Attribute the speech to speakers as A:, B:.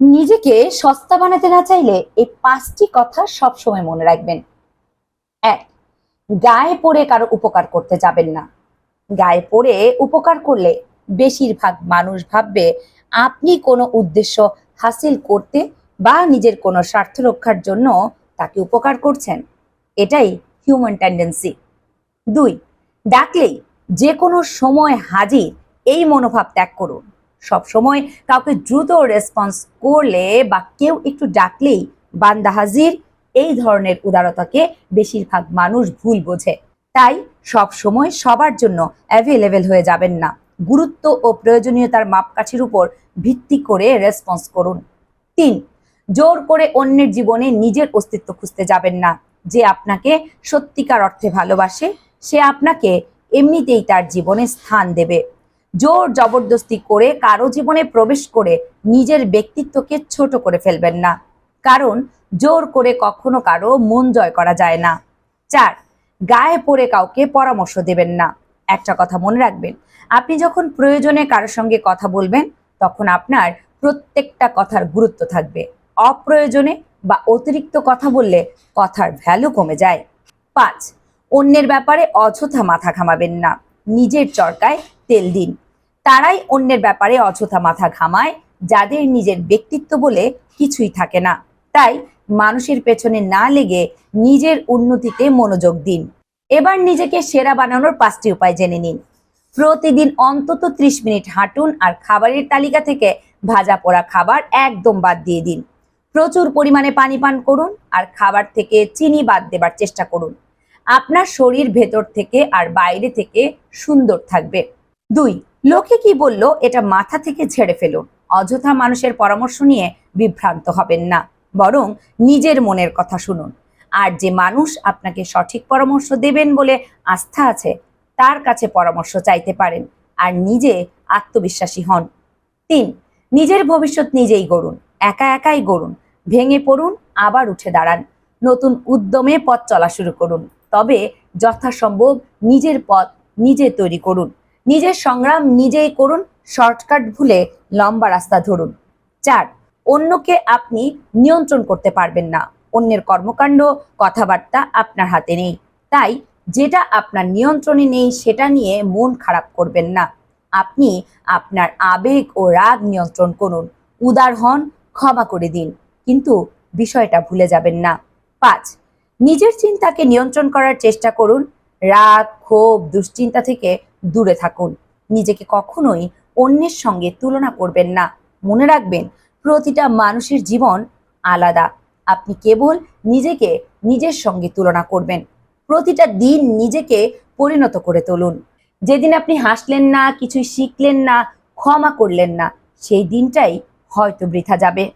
A: নিজেকে সস্তা বানাতে না চাইলে এই পাঁচটি কথা সবসময় মনে রাখবেন। এক, গায়ে পড়ে কারও উপকার করতে যাবেন না। গায়ে পড়ে উপকার করলে বেশিরভাগ মানুষ ভাববে, আপনি কোনো উদ্দেশ্য হাসিল করতে বা নিজের কোনো স্বার্থ রক্ষার জন্য তাকে উপকার করছেন। এটাই হিউম্যান টেন্ডেন্সি দুই, ডাকলেই যে কোনো সময় হাজির এই মনোভাব ত্যাগ করুন। সব সময় কাউকে দ্রুত রেসপন্স করলে বা কেউ একটু ডাকলেই বান্দা হাজির, এই ধরনের উদারতাকে বেশিরভাগ মানুষ ভুল বোঝে। তাই সব সময় সবার জন্য অ্যাভেলেবেল হয়ে যাবেন না। গুরুত্ব ও প্রয়োজনীয়তার মাপকাঠির উপর ভিত্তি করে রেসপন্স করুন। তিন, জোর করে অন্যের জীবনে নিজের অস্তিত্ব খুঁজতে যাবেন না। যে আপনাকে সত্যিকার অর্থে ভালোবাসে, সে আপনাকে এমনিতেই তার জীবনে স্থান দেবে। জোর জবরদস্তি করে কারও জীবনে প্রবেশ করে নিজের ব্যক্তিত্বকে ছোট করে ফেলবেন না। কারণ জোর করে কখনো কারও মন জয় করা যায় না। চার, গায়ে পড়ে কাউকে পরামর্শ দেবেন না। একটা কথা মনে রাখবেন, আপনি যখন প্রয়োজনে কারোর সঙ্গে কথা বলবেন, তখন আপনার প্রত্যেকটা কথার গুরুত্ব থাকবে। অপ্রয়োজনে বা অতিরিক্ত কথা বললে কথার ভ্যালু কমে যায়। পাঁচ, অন্যের ব্যাপারে অযথা মাথা ঘামাবেন না। নিজের চরকায় তেল দিন। তারাই অন্যের ব্যাপারে অযথা মাথা ঘামায়, যাদের নিজের ব্যক্তিত্ব বলে কিছুই থাকে না। তাই মানুষের পেছনে না লেগে নিজের উন্নতিতে মনোযোগ দিন। এবার নিজেকে সেরা বানানোর পাঁচটি উপায় জেনে নিন। প্রতিদিন অন্তত ত্রিশ মিনিট হাঁটুন আর খাবারের তালিকা থেকে ভাজা পোড়া খাবার একদম বাদ দিয়ে দিন। প্রচুর পরিমাণে পানি পান করুন আর খাবার থেকে চিনি বাদ দেবার চেষ্টা করুন। আপনার শরীর ভেতর থেকে আর বাইরে থেকে সুন্দর থাকবে। দুই, লোকে কি বলল এটা মাথা থেকে ছেড়ে ফেলুন? অযথা মানুষের পরামর্শ নিয়ে বিভ্রান্ত হবেন না, বরং নিজের মনের কথা শুনুন। আর যে মানুষ আপনাকে সঠিক পরামর্শ দেবেন বলে আস্থা আছে, তার কাছে পরামর্শ চাইতে পারেন আর নিজে আত্মবিশ্বাসী হন। তিন, নিজের ভবিষ্যৎ নিজেই গড়ুন, একা একাই গড়ুন, ভেঙে পড়ুন, আবার উঠে দাঁড়ান, নতুন উদ্যমে পথ চলা শুরু করুন, তবে যথাসম্ভব নিজের পথ নিজে তৈরি করুন। নিজের সংগ্রাম নিজেই করুন, শর্টকাট ভুলে লম্বা রাস্তা ধরুন। চার, অন্যকে আপনি নিয়ন্ত্রণ করতে পারবেন না। অন্যের কর্মকাণ্ড, কথাবার্তা আপনার হাতে নেই। তাই যেটা আপনার নিয়ন্ত্রণে নেই সেটা নিয়ে মন খারাপ করবেন না। আপনি আপনার আবেগ ও রাগ নিয়ন্ত্রণ করুন। উদার হন, ক্ষমা করে দিন। কিন্তু বিষয়টা ভুলে যাবেন না। পাঁচ, নিজের চিন্তাকে নিয়ন্ত্রণ করার চেষ্টা করুন। রাগ, ক্ষোভ, দুশ্চিন্তা থেকে দূরে থাকুন। নিজেকে কখনোই অন্যের সঙ্গে তুলনা করবেন না। মনে রাখবেন, প্রতিটা মানুষের জীবন আলাদা। আপনি কেবল নিজেকে নিজের সঙ্গে তুলনা করবেন। প্রতিটা দিন নিজেকে পরিণত করে তুলুন। যেদিন আপনি হাসলেন না, কিছুই শিখলেন না, ক্ষমা করলেন না, সেই দিনটাই হয়তো বৃথা যাবে।